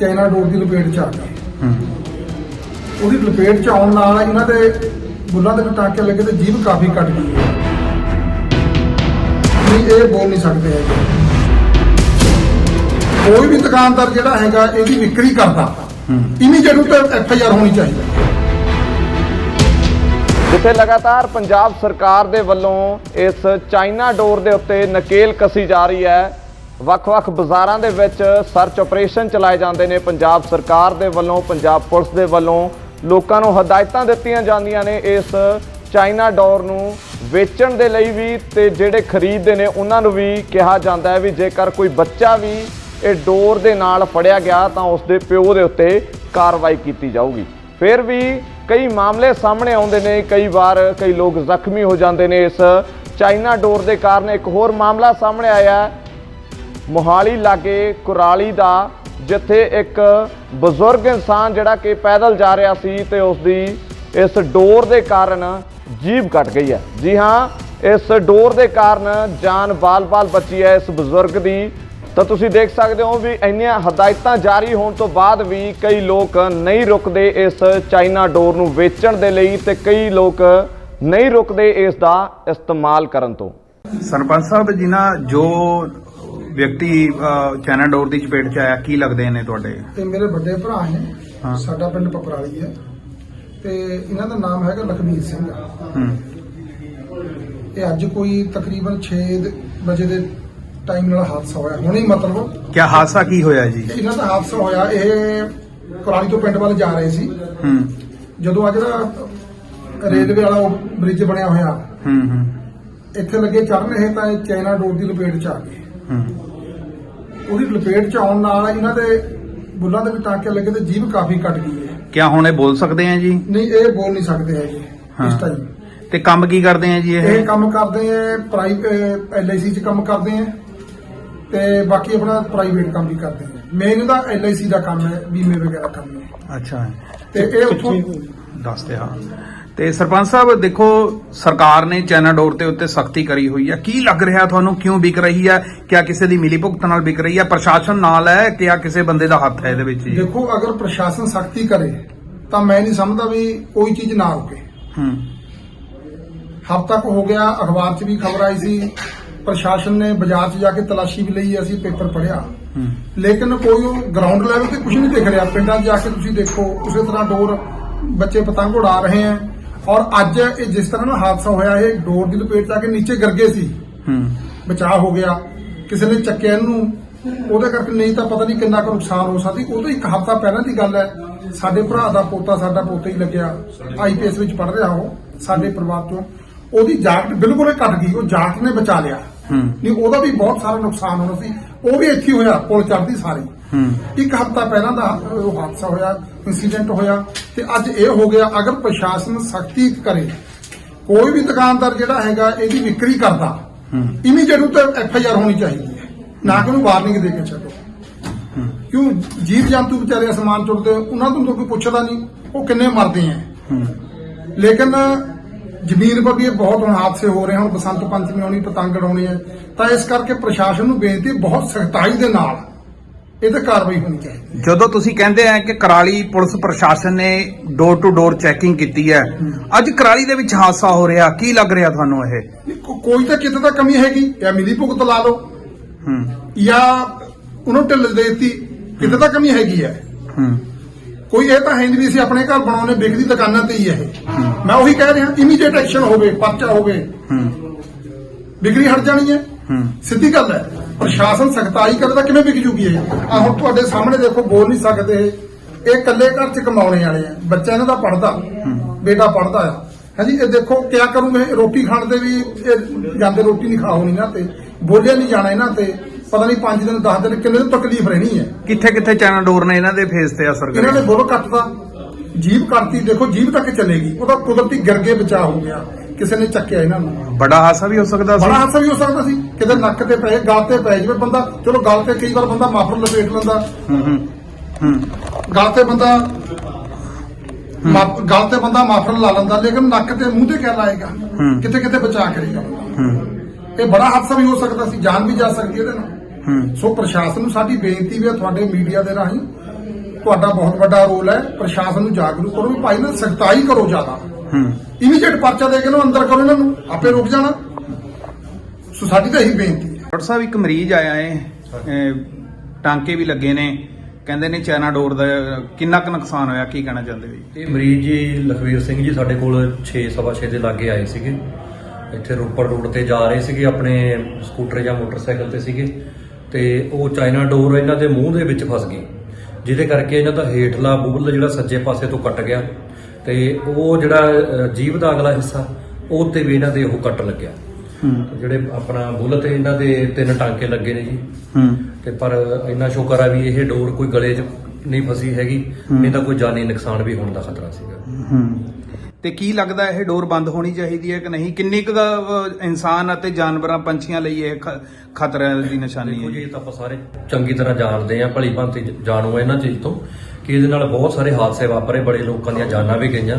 China ਡੋਰ ਦੀ ਲਪੇਟ ਚ ਆ ਗਿਆ। ਹੂੰ। ਉਹਦੀ ਲਪੇਟ ਚ ਆਉਣ ਨਾਲ ਇਹਨਾਂ ਦੇ ਬੁੱਲਾਂ ਦੇ ਟਾਂਕੇ ਲੱਗੇ ਤੇ ਜੀਭ ਕਾਫੀ ਕੱਟ ਗਈ। ਹੈ ਨਹੀਂ ਇਹ ਬੋਲ ਨਹੀਂ ਸਕਦੇ ਹੈਗੇ। ਕੋਈ ਵੀ ਦੁਕਾਨਦਾਰ ਜਿਹੜਾ ਹੈਗਾ ਇਹਦੀ ਵਿਕਰੀ ਕਰਦਾ। ਹੂੰ। ਇਮੀਡੀਏਟ ਉੱਤੇ ਐਫ ਆਈ ਆਰ ਹੋਣੀ ਚਾਹੀਦੀ ਹੈ। ਜਿੱਥੇ ਲਗਾਤਾਰ ਪੰਜਾਬ ਸਰਕਾਰ ਦੇ ਵੱਲੋਂ ਇਸ ਚਾਈਨਾ ਡੋਰ ਦੇ ਉੱਤੇ ਨਕੇਲ ਕਸੀ ਜਾ ਰਹੀ ਹੈ ਵੱਖ-ਵੱਖ ਬਾਜ਼ਾਰਾਂ ਦੇ ਵਿੱਚ ਸਰਚ ਆਪਰੇਸ਼ਨ ਚਲਾਏ ਜਾਂਦੇ ਨੇ। ਪੰਜਾਬ ਸਰਕਾਰ ਦੇ ਵੱਲੋਂ, ਪੰਜਾਬ ਪੁਲਿਸ ਦੇ ਵੱਲੋਂ ਲੋਕਾਂ ਨੂੰ ਹਦਾਇਤਾਂ ਦਿੱਤੀਆਂ ਜਾਂਦੀਆਂ ਨੇ ਇਸ ਚਾਈਨਾ ਡੋਰ ਨੂੰ ਵੇਚਣ ਦੇ ਲਈ ਵੀ ਤੇ ਜਿਹੜੇ ਖਰੀਦਦੇ ਨੇ ਉਹਨਾਂ ਨੂੰ ਵੀ ਕਿਹਾ ਜਾਂਦਾ ਹੈ ਵੀ ਜੇਕਰ ਕੋਈ ਬੱਚਾ ਵੀ ਇਹ ਡੋਰ ਦੇ ਨਾਲ ਫੜਿਆ ਗਿਆ ਤਾਂ ਉਸ ਦੇ ਪਿਓ ਦੇ ਉੱਤੇ ਕਾਰਵਾਈ ਕੀਤੀ ਜਾਊਗੀ। ਫਿਰ ਵੀ ਕਈ ਮਾਮਲੇ ਸਾਹਮਣੇ ਆਉਂਦੇ ਨੇ, ਕਈ ਵਾਰ ਕਈ ਲੋਕ ਜ਼ਖਮੀ ਹੋ ਜਾਂਦੇ ਨੇ ਇਸ ਚਾਈਨਾ ਡੋਰ ਦੇ ਕਾਰਨ। ਇੱਕ ਹੋਰ ਮਾਮਲਾ ਸਾਹਮਣੇ ਆਇਆ ਹੈ। ਮੋਹਾਲੀ ਲਾਗੇ ਕੁਰਾਲੀ ਦਾ, ਜਿੱਥੇ ਇੱਕ ਬਜ਼ੁਰਗ ਇਨਸਾਨ ਜਿਹੜਾ ਕਿ ਪੈਦਲ ਜਾ ਰਿਹਾ ਸੀ ਤੇ ਉਸ ਦੀ ਇਸ ਡੋਰ ਦੇ ਕਾਰਨ ਜੀਭ ਕੱਟ ਗਈ ਹੈ। ਜੀ ਹਾਂ, ਇਸ ਡੋਰ ਦੇ ਕਾਰਨ ਜਾਨ ਬਾਲ-ਬਾਲ ਬਚੀ ਹੈ ਇਸ ਬਜ਼ੁਰਗ ਦੀ। ਤਾਂ ਤੁਸੀਂ ਦੇਖ ਸਕਦੇ ਹੋ ਵੀ ਇੰਨੀਆਂ ਹਦਾਇਤਾਂ ਜਾਰੀ ਹੋਣ ਤੋਂ ਬਾਅਦ ਵੀ ਕਈ ਲੋਕ ਨਹੀਂ ਰੁਕਦੇ ਇਸ ਚਾਈਨਾ ਡੋਰ ਨੂੰ ਵੇਚਣ ਦੇ ਲਈ ਤੇ ਕਈ ਲੋਕ ਨਹੀਂ ਰੁਕਦੇ ਇਸ ਦਾ ਇਸਤੇਮਾਲ ਕਰਨ ਤੋਂ। ਸਰਪੰਚ ਸਾਹਿਬ ਜੀ ਨਾ ਜੋ ਵਿਅਕਤੀ ਅਹ, ਡੋਰ ਦੀ ਚਪੇਟ ਚ ਆਇਆ ਕੀ ਲੱਗਦੇ ਨੇ ਤੁਹਾਡੇ? ਇਹ ਮੇਰੇ ਵੱਡੇ ਭਰਾ ਹਾਂ। ਹੈ। ਸਾਡਾ ਪਿੰਡ ਪਪਰਾਲੀ ਹੈ। ਤੇ ਇਹਨਾਂ ਦਾ ਨਾਮ ਹੈਗਾ ਲਖਵੀਰ ਸਿੰਘ। ਹੂੰ। ਇਹ ਅੱਜ ਕੋਈ ਤਕਰੀਬਨ 6 ਵਜੇ ਦੇ ਟਾਈਮ ਨਾਲ ਹਾਦਸਾ ਹੋਇਆ। ਹੁਣੇ ਹੀ ਮਤਲਬ। ਕੀ ਹਾਦਸਾ ਕੀ ਹੋਇਆ ਜੀ? ਇਹਨਾਂ ਦਾ ਹਾਦਸਾ ਹੋਇਆ। ਇਹ ਕੁਰਾਲੀ ਤੋਂ ਪਿੰਡ ਵੱਲ ਜਾ ਰਹੇ ਸੀ। ਹੂੰ। ਜਦੋਂ ਆ ਜਿਹੜਾ ਰੇਲਵੇ ਵਾਲਾ ਬ੍ਰਿਜ ਬਣਿਆ ਹੋਇਆ। ਹੂੰ ਹੂੰ। ਇੱਥੇ ਲੱਗੇ ਚੜਨ ਇਹ ਤਾਂ ਇਹ ਚਾਈਨਾ ਡੋਰ ਦੀ ਲਪੇਟ ਚ ਆ ਗਏ। ਉਹਦੀ ਲਪੇਟ ਚ ਆਉਣ ਨਾਲ ਇਹਨਾਂ ਦੇ ਬੁੱਲਾਂ ਦੇ ਵੀ ਟਾਂਕੇ ਲੱਗੇ ਤੇ ਜੀਭ ਕਾਫੀ ਕੱਟ ਗਈ ਹੈ। ਕੀ ਹੁਣ ਇਹ ਬੋਲ ਸਕਦੇ ਆ ਜੀ? ਨਹੀਂ ਇਹ ਬੋਲ ਨਹੀਂ ਸਕਦੇ ਹੈਗੇ ਇਸ ਹਾਂ। ਟਾਈਮ ਤੇ ਕੰਮ ਕੀ ਕਰਦੇ ਆ ਜੀ ਇਹ? ਇਹ ਕੰਮ ਕਰਦੇ ਆ ਪ੍ਰਾਈਵੇਟ ਐਲਆਈਸੀ ਚ ਕੰਮ ਕਰਦੇ ਆ ਤੇ ਬਾਕੀ ਆਪਣਾ ਪ੍ਰਾਈਵੇਟ ਕੰਮ ਵੀ ਕਰਦੇ ਆ। ਮੇਨ ਇਹਦਾ ਐਲਆਈਸੀ ਦਾ ਕੰਮ ਹੈ ਬੀਮੇ ਵਗੈਰਾ ਕੰਮ ਹੈ ਅੱਛਾ। ਤੇ ਇਹ ਉੱਥੋਂ ਦੱਸ ਤੇ ਹਾਂ। ਤੇ ਸਰਪੰਚ ਸਾਹਿਬ ਦੇਖੋ ਸਰਕਾਰ ਨੇ ਚਾਈਨਾ ਡੋਰ ਤੇ ਉੱਤੇ ਸਖਤੀ ਕਰੀ ਹੋਈ ਹੈ ਕੀ ਲੱਗ ਰਿਹਾ ਤੁਹਾਨੂੰ? ਕਿਉਂ ਵਿਕ ਰਹੀ ਹੈ ਕਿਆ ਕਿਸੇ ਦੀ ਮਿਲੀ ਭੁਗਤ ਨਾਲ ਵਿਕ ਰਹੀ ਹੈ ਪ੍ਰਸ਼ਾਸਨ ਨਾਲ ਹੈ ਕਿਆ ਕਿਸੇ ਬੰਦੇ ਦਾ ਹੱਥ ਹੈ ਇਹਦੇ ਵਿੱਚ ਜੀ? ਦੇਖੋ ਅਗਰ ਪ੍ਰਸ਼ਾਸਨ ਸਖਤੀ ਕਰੇ ਤਾਂ ਮੈਂ ਨਹੀਂ ਸਮਝਦਾ ਵੀ ਕੋਈ ਚੀਜ਼ ਨਾ ਰੁਕੇ। ਹੂੰ। ਹਫ਼ਤਾ ਕੁ ਹੋ ਗਿਆ ਅਖਬਾਰ 'ਚ ਵੀ ਖਬਰ ਆਈ ਸੀ। ਪ੍ਰਸ਼ਾਸਨ ਨੇ ਬਾਜ਼ਾਰ 'ਚ ਜਾ ਕੇ ਤਲਾਸ਼ੀ ਵੀ ਲਈ ਅਸੀਂ ਪੇਪਰ ਪੜ੍ਹਿਆ। ਹੂੰ। ਲੇਕਿਨ ਕੋਈ ਗਰਾਊਂਡ ਲੈਵਲ ਤੇ ਕੁਝ ਨਹੀਂ ਦਿਖ ਰਿਹਾ। ਪਿੰਡਾਂ 'ਚ ਜਾ ਕੇ ਤੁਸੀਂ ਦੇਖੋ ਉਸੇ ਤਰ੍ਹਾਂ ਡੋਰ ਬੱਚੇ ਪਤੰਗ ਉਡਾ ਰਹੇ ਹੈ। ਔਰ ਅੱਜ ਇਹ ਜਿਸ ਤਰ੍ਹਾਂ ਨਾਲ ਹਾਦਸਾ ਹੋਇਆ ਇਹ ਡੋਰ ਦੀ ਲਪੇਟ 'ਚ ਆ ਕੇ ਨੀਚੇ ਗਿਰ ਗਏ ਸੀ। ਹੂੰ। ਬਚਾਅ ਹੋ ਗਿਆ। ਕਿਸੇ ਨੇ ਚੱਕਿਆ ਇਹਨੂੰ। ਉਹਦੇ ਕਰਕੇ ਨਹੀਂ ਤਾਂ ਪਤਾ ਨਹੀਂ ਕਿੰਨਾ ਕੁ ਨੁਕਸਾਨ ਹੋ ਸਕਦੀ। ਉਹ ਤੋਂ ਇੱਕ ਹਫ਼ਤਾ ਪਹਿਲਾਂ ਦੀ ਗੱਲ ਹੈ। ਸਾਡੇ ਭਰਾ ਦਾ ਪੋਤਾ ਸਾਡਾ ਪੋਤਾ ਹੀ ਲੱਗਿਆ। ਆਈਪੀਐਸ ਵਿੱਚ ਪੜ ਰਿਹਾ ਉਹ ਸਾਡੇ ਪਰਿਵਾਰ ਤੋਂ ਉਹਦੀ ਜਾਕਟ ਬਿਲਕੁਲ ਹੀ ਕੱਟ ਗਈ। ਉਹ ਜਾਕਟ ਨੇ ਬਚਾ ਲਿਆ। ਨਹੀਂ ਉਹਦਾ ਵੀ ਬਹੁਤ ਸਾਰਾ ਨੁਕਸਾਨ ਹੋਣਾ ਸੀ। ਉਹ ਵੀ ਇੱਥੇ ਹੋਇਆ ਪੁਲ ਚੜਦੀ ਸਾਰੀ। ਇੱਕ ਹਫ਼ਤਾ ਪਹਿਲਾਂ ਦਾ ਉਹ ਹਾਦਸਾ ਹੋਇਆ ਇਨਸੀਡੈਂਟ ਹੋਇਆ ਤੇ ਅੱਜ ਇਹ ਹੋ ਗਿਆ ਅਗਰ ਪ੍ਰਸ਼ਾਸਨ ਸਖਤੀ ਕਰੇ ਕੋਈ ਵੀ ਦੁਕਾਨਦਾਰ ਜਿਹੜਾ ਹੈਗਾ ਇਹਦੀ ਵਿਕਰੀ ਕਰਦਾ ਇਮੀਡੀਏਟ ਉੱਤੇ ਐਫ ਆਈ ਆਰ ਹੋਣੀ ਚਾਹੀਦੀ ਹੈ। ਨਾ ਕਿ ਉਹਨੂੰ ਵਾਰਨਿੰਗ ਦੇ ਕੇ ਛੱਡੋ। ਕਿਉਂ? ਜੀਵ ਜੰਤੂ ਵਿਚਾਰੇ ਅਸਮਾਨ ਚੁੱਕਦੇ ਉਹਨਾਂ ਤੋਂ ਤਾਂ ਕੋਈ ਪੁੱਛਦਾ ਨਹੀਂ ਉਹ ਕਿੰਨੇ ਮਰਦੇ ਆ। ਹੂੰ। ਲੇਕਿਨ ਜ਼ਮੀਨ 'ਤੇ ਵੀ ਇਹ ਬਹੁਤ ਹੁਣ ਹਾਦਸੇ ਹੋ ਰਹੇ ਹਨ ਬਸੰਤ ਪੰਚਮੀ ਆਉਣੀ ਪਤੰਗ ਉਡਾਉਣੀ ਹੈ। ਤਾਂ ਇਸ ਕਰਕੇ ਪ੍ਰਸ਼ਾਸਨ ਨੂੰ ਬੇਨਤੀ ਬਹੁਤ ਸਖਤਾਈ ਦੇ ਨਾਲ ਇਹ ਤੇ ਕਾਰਵਾਈ ਹੋਣੀ ਚਾਹੀਦੀ ਜਦੋਂ ਤੁਸੀਂ ਕਹਿੰਦੇ ਆ ਕਿ ਕਰਾਲੀ ਪੁਲਿਸ ਪ੍ਰਸ਼ਾਸਨ ਨੇ ਡੋਰ ਟੂ ਡੋਰ ਚੈਕਿੰਗ ਕੀਤੀ ਹੈ ਅੱਜ ਕਰਾਲੀ ਦੇ ਵਿੱਚ ਹਾਦਸਾ ਹੋ ਰਿਹਾ ਕੀ ਲੱਗ ਰਿਹਾ ਤੁਹਾਨੂੰ ਇਹ? ਕੋਈ ਤਾਂ ਕਿਤੇ ਤਾਂ ਕਮੀ ਹੈਗੀ ਜਾਂ ਮਿਲੀ ਭੁਗਤ ਲਾ ਲਓ। ਹੂੰ। ਜਾਂ ਉਹਨੂੰ ਢਿੱਲ ਦੇ ਦਿੱਤੀ ਕਿਤੇ ਤਾਂ ਕਮੀ ਹੈਗੀ ਹੈ। ਹੂੰ। ਕੋਈ ਇਹ ਤਾਂ ਹੈ ਨਹੀਂ ਅਸੀਂ ਆਪਣੇ ਘਰ ਬਣਾਉਣੇ ਵਿਕਦੀ ਦੁਕਾਨਾਂ ਤੇ ਹੀ ਹੈ ਇਹ। ਮੈਂ ਉਹੀ ਕਹਿ ਰਿਹਾ ਇਮੀਡੀਏਟ ਐਕਸ਼ਨ ਹੋਵੇ ਪਰਚਾ ਹੋਵੇ ਹੂੰ। ਵਿਕਰੀ ਹਟ ਜਾਣੀ ਹੈ। ਹੂੰ। ਸਿੱਧੀ ਗੱਲ ਹੈ ਪ੍ਰਸ਼ਾਸਨ ਸਖਤਾਈ ਕਰੇ ਤਾਂ ਕਿਵੇਂ ਵਿਕ ਜੂਗੀ ਇਹ? ਆ ਹੁਣ ਤੁਹਾਡੇ ਸਾਹਮਣੇ ਦੇਖੋ ਬੋਲ ਨਹੀਂ ਸਕਦੇ ਇਹ। ਇਹ ਇਕੱਲੇ ਘਰ ਚ ਕਮਾਉਣੇ ਵਾਲੇ ਆ। ਬੱਚਾ ਇਹਨਾਂ ਦਾ ਪੜਦਾ ਬੇਟਾ ਪੜਦਾ ਆ। ਹਾਂਜੀ ਇਹ ਦੇਖੋ ਕਿਆ ਕਰੂਗੇ ਰੋਟੀ ਖਾਣ ਦੇ ਵੀ ਇਹ ਜਾਂਦੇ ਰੋਟੀ ਨਹੀਂ ਖਾਓ ਨਹੀਂ ਨਾ ਤੇ। ਬੋਲਿਆ ਨਹੀਂ ਜਾਣਾ ਇਹਨਾਂ ਤੇ। ਪਤਾ ਨਹੀਂ 5 ਦਿਨ 10 ਦਿਨ ਕਿੰਨੇ ਤਕਲੀਫ ਰਹਿਣੀ ਹੈ। ਕਿੱਥੇ ਕਿੱਥੇ ਚਾਈਨਾ ਡੋਰ ਨੇ ਇਹਨਾਂ ਦੇ ਫੇਸ ਤੇ ਅਸਰ ਇਹਨਾਂ ਨੇ ਕਰਿਆ ਬੋਲ ਕੱਟਦਾ ਜੀਭ ਕੱਟਤੀ ਦੇਖੋ ਜੀਭ ਤੱਕ ਚਲੇਗੀ। ਉਹਦਾ ਕੁਦਰਤੀ ਗਿਰਗੇ ਬਚਾ ਹੋ ਗਿਆ। ਕਿਸੇ ਨੇ ਚੱਕਿਆ ਇਹਨਾਂ ਨੂੰ। ਬੜਾ ਹਾਦਸਾ ਵੀ ਹੋ ਸਕਦਾ ਸੀ। ਬੜਾ ਹਾਦਸਾ ਵੀ ਹੋ ਸਕਦਾ ਸੀ। ਕਿਤੇ ਨੱਕ ਤੇ ਪਏ ਗਲ ਤੇ ਪੈ ਜਾਵੇ ਬੰਦਾ। ਚਲੋ ਗਲ ਤੇ ਕਈ ਵਾਰ ਬੰਦਾ ਮਾਫਰ ਲਪੇਟ ਲੈਂਦਾ। ਹੂੰ ਹੂੰ ਹੂੰ। ਗਲ ਤੇ ਬੰਦਾ ਗਲ ਤੇ ਬੰਦਾ ਮਾਫਰ ਲਾ ਲੈਂਦਾ ਲੇਕਿਨ ਨੱਕ ਤੇ ਮੂੰਹ ਤੇ ਕਿਆ ਲਾਏਗਾ। ਕਿਤੇ ਕਿਤੇ ਬਚਾ ਕਰੇਗਾ। ਹੂੰ। ਇਹ ਬੜਾ ਹਾਦਸਾ ਵੀ ਹੋ ਸਕਦਾ ਸੀ। ਜਾਨ ਵੀ ਜਾ ਸਕਦੀ ਇਹਦੇ ਨਾਲ। ਸੋ ਪ੍ਰਸ਼ਾਸਨ ਨੂੰ ਸਾਡੀ ਬੇਨਤੀ ਵੀ ਹੈ ਤੁਹਾਡੇ ਮੀਡੀਆ ਦੇ ਰਾਹੀਂ ਤੁਹਾਡਾ ਬਹੁਤ ਵੱਡਾ ਰੋਲ ਹੈ ਪ੍ਰਸ਼ਾਸਨ ਨੂੰ ਜਾਗਰੂਕ ਕਰੋ ਵੀ ਭਾਈ ਨਾ ਸਖਤਾਈ ਕਰੋ ਜ਼ਿਆਦਾ। ਹੂੰ। ਇਮੀਡੀਏਟ ਪਰਚਾ ਦੇ ਕੇ ਨਾ ਅੰਦਰ ਕਰੋ ਇਹਨਾਂ ਨੂੰ ਆਪੇ ਰੁਕ ਜਾਣਾ। ਸੋ ਸਾਡੀ ਤਾਂ ਇਹੀ ਬੇਨਤੀ ਹੈ। ਡਾਕਟਰ ਸਾਹਿਬ ਇੱਕ ਮਰੀਜ਼ ਆਇਆ ਏ ਟਾਂਕੇ ਵੀ ਲੱਗੇ ਨੇ। ਕਹਿੰਦੇ ਨੇ ਚਾਈਨਾ ਡੋਰ ਦਾ ਕਿੰਨਾ ਕੁ ਨੁਕਸਾਨ ਹੋਇਆ ਕੀ ਕਹਿਣਾ ਚਾਹੁੰਦੇ ਜੀ? ਇਹ ਮਰੀਜ਼ ਜੀ ਲਖਵੀਰ ਸਿੰਘ ਜੀ ਸਾਡੇ ਕੋਲ 6 ਸਵਾ ਛੇ ਦੇ ਲਾਗੇ ਆਏ ਸੀਗੇ। ਇੱਥੇ ਰੋਪੜ ਰੋਡ ਤੇ ਜਾ ਰਹੇ ਸੀਗੇ ਆਪਣੇ ਸਕੂਟਰ ਜਾਂ ਮੋਟਰਸਾਈਕਲ ਤੇ ਸੀਗੇ। ਤੇ ਉਹ ਚਾਈਨਾ ਡੋਰ ਇਹਨਾਂ ਦੇ ਮੂੰਹ ਦੇ ਵਿੱਚ ਫਸ ਗਈ। ਜਿਹਦੇ ਕਰਕੇ ਇਹਨਾਂ ਦਾ ਹੇਠਲਾ ਬੁੱਲ ਜਿਹੜਾ ਸੱਜੇ ਪਾਸੇ ਤੋਂ ਕੱਟ ਗਿਆ ਤੇ ਉਹ ਜਿਹੜਾ ਜੀਭ ਦਾ ਅਗਲਾ ਹਿੱਸਾ ਉਹ ਤੇ ਵੀ ਇਹਨਾਂ ਦੇ ਉਹ ਕੱਟ ਲੱਗਿਆ। ਹੂੰ। ਜਿਹੜੇ ਆਪਣਾ ਬੁੱਲ ਤੇ ਇਹਨਾਂ ਦੇ ਤਿੰਨ ਟਾਂਕੇ ਲੱਗੇ ਨੇ ਜੀ। ਹੂੰ। ਤੇ ਪਰ ਇੰਨਾ ਸ਼ੁਕਰ ਆ ਵੀ ਇਹ ਡੋਰ ਕੋਈ ਗਲੇ 'ਚ ਨਹੀਂ ਫਸੀ ਹੈਗੀ। ਨਹੀਂ ਤਾਂ ਕੋਈ ਜਾਨੀ ਨੁਕਸਾਨ ਵੀ ਹੋਣ ਦਾ ਖਤਰਾ ਸੀਗਾ। ਹੂੰ। ਤੇ ਕੀ ਲੱਗਦਾ ਇਹ ਡੋਰ ਬੰਦ ਹੋਣੀ ਚਾਹੀਦੀ ਹੈ ਕਿ ਨਹੀਂ? ਕਿੰਨੀ ਕੁ ਇਨਸਾਨ ਅਤੇ ਜਾਨਵਰਾਂ ਪੰਛੀਆਂ ਲਈ ਇਹ ਖਤਰਾ ਦੀ ਨਿਸ਼ਾਨੀ ਹੈ ਜੀ ਇਹ ਤਾਂ ਆਪਾਂ ਸਾਰੇ ਚੰਗੀ ਤਰ੍ਹਾਂ ਜਾਣਦੇ ਆ ਭਲੀ ਭਾਂਤੀ ਜਾਣੂ ਇਹਨਾਂ ਚੀਜ਼ ਤੋਂ ਕਿ ਇਹਦੇ ਨਾਲ ਬਹੁਤ ਸਾਰੇ ਹਾਦਸੇ ਵਾਪਰੇ ਬੜੇ ਲੋਕਾਂ ਦੀਆਂ ਜਾਨਾਂ ਵੀ ਗਈਆਂ।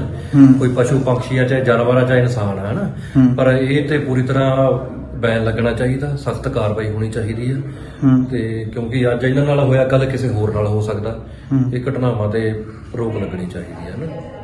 ਕੋਈ ਪਸ਼ੂ ਪੰਛੀ ਆ ਚਾਹੇ ਜਾਨਵਰ ਆ ਚਾਹੇ ਇਨਸਾਨ ਆ ਹਨਾ? ਪਰ ਇਹ ਤੇ ਪੂਰੀ ਤਰ੍ਹਾਂ ਬੈਨ ਲੱਗਣਾ ਚਾਹੀਦਾ ਸਖਤ ਕਾਰਵਾਈ ਹੋਣੀ ਚਾਹੀਦੀ ਹੂੰ। ਤੇ ਕਿਉਂਕਿ ਅੱਜ ਇਹਨਾਂ ਨਾਲ ਹੋਇਆ ਕੱਲ ਕਿਸੇ ਹੋਰ ਨਾਲ ਹੋ ਸਕਦਾ। ਇਹ ਘਟਨਾਵਾਂ ਤੇ ਰੋਕ ਲੱਗਣੀ ਚਾਹੀਦੀ ਹੈ ਨਾ